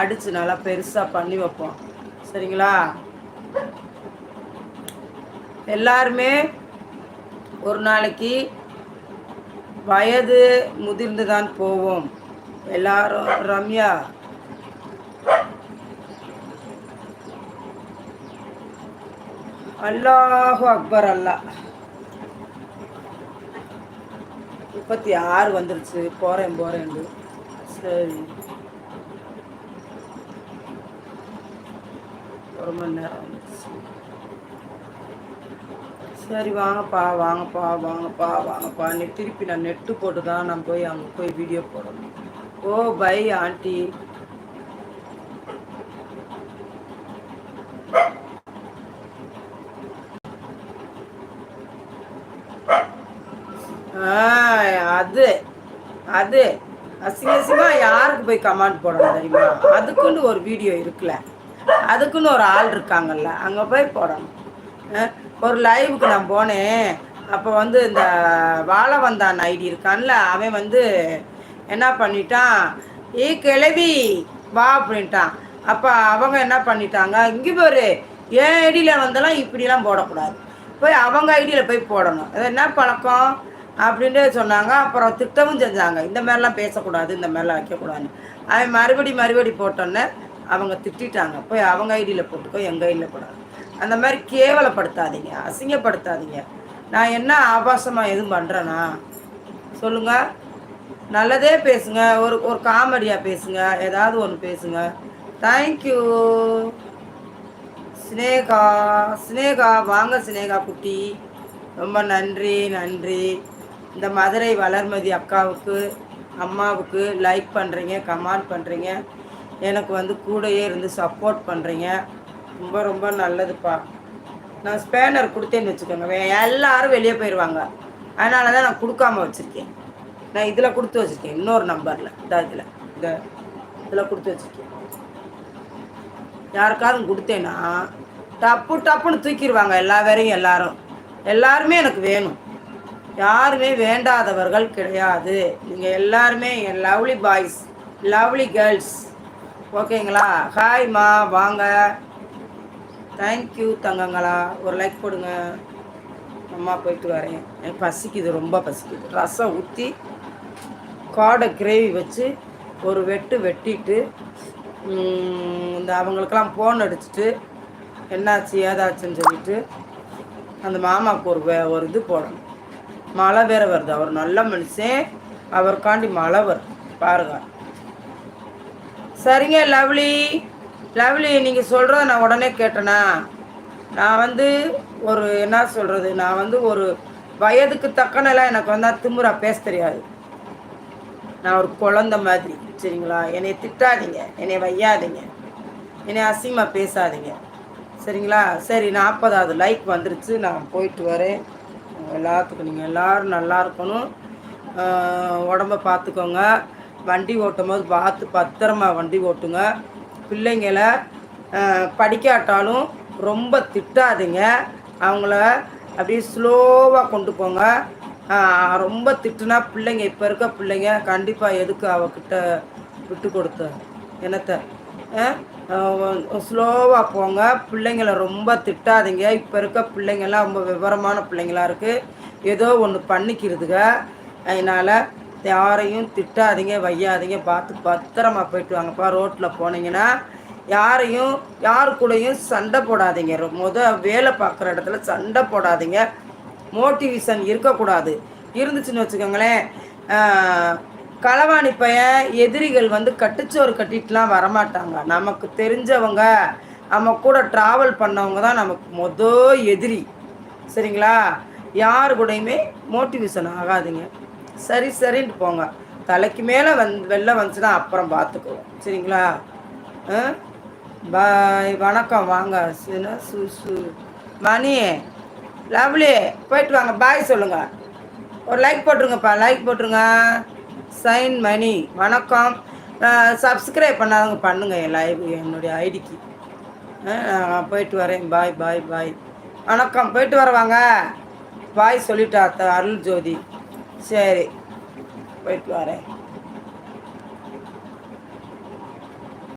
அடித்து நல்லா பெருசாக பண்ணி வைப்போம். சரிங்களா? எல்லாருமே ஒரு நாளைக்கு வயது முதிர்ந்து தான் போவோம். எல்லாரும் ரம்யா. அல்லாஹு அக்பர் அல்லா. முப்பத்தி ஆறு வந்துருச்சு. போகிறேன் போகிறேன் சரி. ஒரு மணி நேரம் வந்துருச்சு சரி வாங்கப்பா வாங்கப்பா வாங்கப்பா வாங்கப்பா. நெட் திருப்பி நான் நெட்டு போட்டு தான் நான் போய் அங்கே போய் வீடியோ போடணும். ஓ பை ஆண்டி அது அது. அசிங்க அசிங்கமாக யாருக்கு போய் கமெண்ட் போடணும் தெரியுமா? அதுக்குன்னு ஒரு வீடியோ இருக்குல்ல. அதுக்குன்னு ஒரு ஆள் இருக்காங்கல்ல அங்கே போய் போடணும். ஒரு லைவுக்கு நான் போனேன். அப்போ வந்து இந்த வாழ வந்தான் ஐடி இருக்கான்ல அவன் வந்து என்ன பண்ணிட்டான் ஏ கிளவி வா அப்படின்ட்டான். அப்போ அவங்க என்ன பண்ணிட்டாங்க இங்கே போரு என் ஐடியில் வந்தாலும் இப்படிலாம் போடக்கூடாது. போய் அவங்க ஐடியில் போய் போடணும். அது என்ன பழக்கம்? அப்படின்ட்டு சொன்னாங்க. அப்புறம் திட்டமும் செஞ்சாங்க. இந்த மாதிரிலாம் பேசக்கூடாது இந்த மாதிரிலாம் வைக்கக்கூடாதுன்னு. அவன் மறுபடி மறுபடி போட்டோன்னே அவங்க திட்டாங்க போய் அவங்க ஐடியில் போட்டுக்கோ எங்கள் ஐடியில் போடாது. அந்த மாதிரி கேவலப்படுத்தாதீங்க அசிங்கப்படுத்தாதீங்க. நான் என்ன ஆபாசமாக எதுவும் பண்ணுறேன்னா சொல்லுங்கள் நல்லதே பேசுங்க. ஒரு ஒரு காமெடியாக பேசுங்க. ஏதாவது ஒன்று பேசுங்க. தேங்க்யூ ஸ்னேகா ஸ்னேகா வாங்க ஸ்னேகா குட்டி. ரொம்ப நன்றி நன்றி. இந்த மதுரை வளர்மதி அக்காவுக்கு அம்மாவுக்கு லைக் பண்ணுறீங்க கமெண்ட் பண்ணுறீங்க எனக்கு வந்து கூடையே இருந்து சப்போர்ட் பண்ணுறீங்க ரொம்ப ரொம்ப நல்லதுப்பா. நான் ஸ்பேனர் கொடுத்தேன்னு வச்சுக்கோங்க. எல்லாரும் வெளியே போயிடுவாங்க அதனால தான் நான் கொடுக்காம வச்சுருக்கேன். நான் இதில் கொடுத்து வச்சுருக்கேன். இன்னொரு நம்பரில் இந்த இதில். இந்த இதில் கொடுத்து வச்சுருக்கேன். யாருக்காவது கொடுத்தேன்னா டப்பு டப்புன்னு தூக்கிடுவாங்க எல்லா வேறையும் எல்லாரும். எல்லாருமே எனக்கு வேணும். யாருமே வேண்டாதவர்கள் கிடையாது. நீங்கள் எல்லாருமே என் லவ்லி பாய்ஸ் லவ்லி கேர்ள்ஸ் ஓகேங்களா? ஹாய்மா வாங்க. தேங்க்யூ தங்கங்களா. ஒரு லைக் போடுங்க. அம்மா போயிட்டு வரேன். எனக்கு பசிக்குது ரொம்ப பசிக்குது. ரசம் ஊற்றி காடை கிரேவி வச்சு ஒரு வெட்டு வெட்டிட்டு இந்த அவங்களுக்கெல்லாம் ஃபோன் அடிச்சுட்டு என்னாச்சு ஏதாச்சுன்னு சொல்லிட்டு அந்த மாமாவுக்கு ஒரு வே ஒரு இது போடணும். மழை வேறு வருது. அவர் நல்ல மனுஷன். அவருக்காண்டி மழை வருது. பாருங்கள் சரிங்க லவ்லி. லவ்லி நீங்கள் சொல்கிறத நான் உடனே கேட்டேனா? நான் வந்து ஒரு என்ன சொல்கிறது நான் வந்து ஒரு வயதுக்கு தக்கனெல்லாம் எனக்கு வந்தால் திமுறா பேச தெரியாது. நான் ஒரு குழந்த மாதிரி சரிங்களா? என்னை திட்டாதீங்க என்னை வையாதீங்க என்னை அசிங்கமாக பேசாதீங்க சரிங்களா? சரி நாற்பதாவது லைக் வந்துருச்சு நான் போயிட்டு வரேன். எல்லாத்துக்கும் நீங்கள் எல்லோரும் நல்லா இருக்கணும். உடம்ப பார்த்துக்கோங்க வண்டி ஓட்டும் போது பார்த்து பத்திரமா வண்டி ஓட்டுங்க. பிள்ளைங்களை படிக்காட்டாலும் ரொம்ப திட்டாதீங்க. அவங்கள அப்படியே ஸ்லோவாக கொண்டு போங்க. ரொம்ப திட்டுனா பிள்ளைங்க இப்போ இருக்க பிள்ளைங்க கண்டிப்பாக எதுக்கு அவகிட்ட விட்டு கொடுத்த என்னத்தை? ஸ்லோவாக போங்க. பிள்ளைங்கள ரொம்ப திட்டாதீங்க. இப்போ இருக்க பிள்ளைங்கள்லாம் ரொம்ப விவரமான பிள்ளைங்களாக இருக்குது ஏதோ ஒன்று பண்ணிக்கிறதுங்க. அதனால் யாரையும் திட்டாதீங்க வையாதீங்க. பார்த்து பத்திரமா போயிட்டு வாங்கப்பா. ரோட்டில் போனீங்கன்னா யாரையும் யாரு கூடயும் சண்டை போடாதீங்க. முத வேலை பார்க்குற இடத்துல சண்டை போடாதீங்க. மோட்டிவேஷன் இருக்கக்கூடாது. இருந்துச்சுன்னு வச்சுக்கோங்களேன் களவாணி பையன் எதிரிகள் வந்து கட்டுச்சோறு கட்டிட்டுலாம் வரமாட்டாங்க. நமக்கு தெரிஞ்சவங்க நம்ம கூட ட்ராவல் பண்ணவங்க தான் நமக்கு மொதல் எதிரி. சரிங்களா? யாரு கூடயுமே மோட்டிவேஷன் ஆகாதுங்க. சரி சரின்ட்டு போங்க. தலைக்கு மேலே வந் வெளில வந்துச்சுன்னா அப்புறம் பார்த்துக்குவோம் சரிங்களா? பாய் வணக்கம். வாங்க. சு சு மணி. லவ்லி. போயிட்டு வாங்க. பாய் சொல்லுங்கள் ஒரு லைக் போட்டுருங்கப்பா. லைக் போட்டுருங்க. சைன் மணி. வணக்கம். சப்ஸ்கிரைப் பண்ணாதவங்க பண்ணுங்கள் என் லைவ் என்னுடைய ஐடிக்கு. போயிட்டு வரேன். பாய் பாய் பாய். வணக்கம். போயிட்டு வரவாங்க பாய் சொல்லிட்டா அருள் ஜோதி சரி போயிட்டு வரேன்.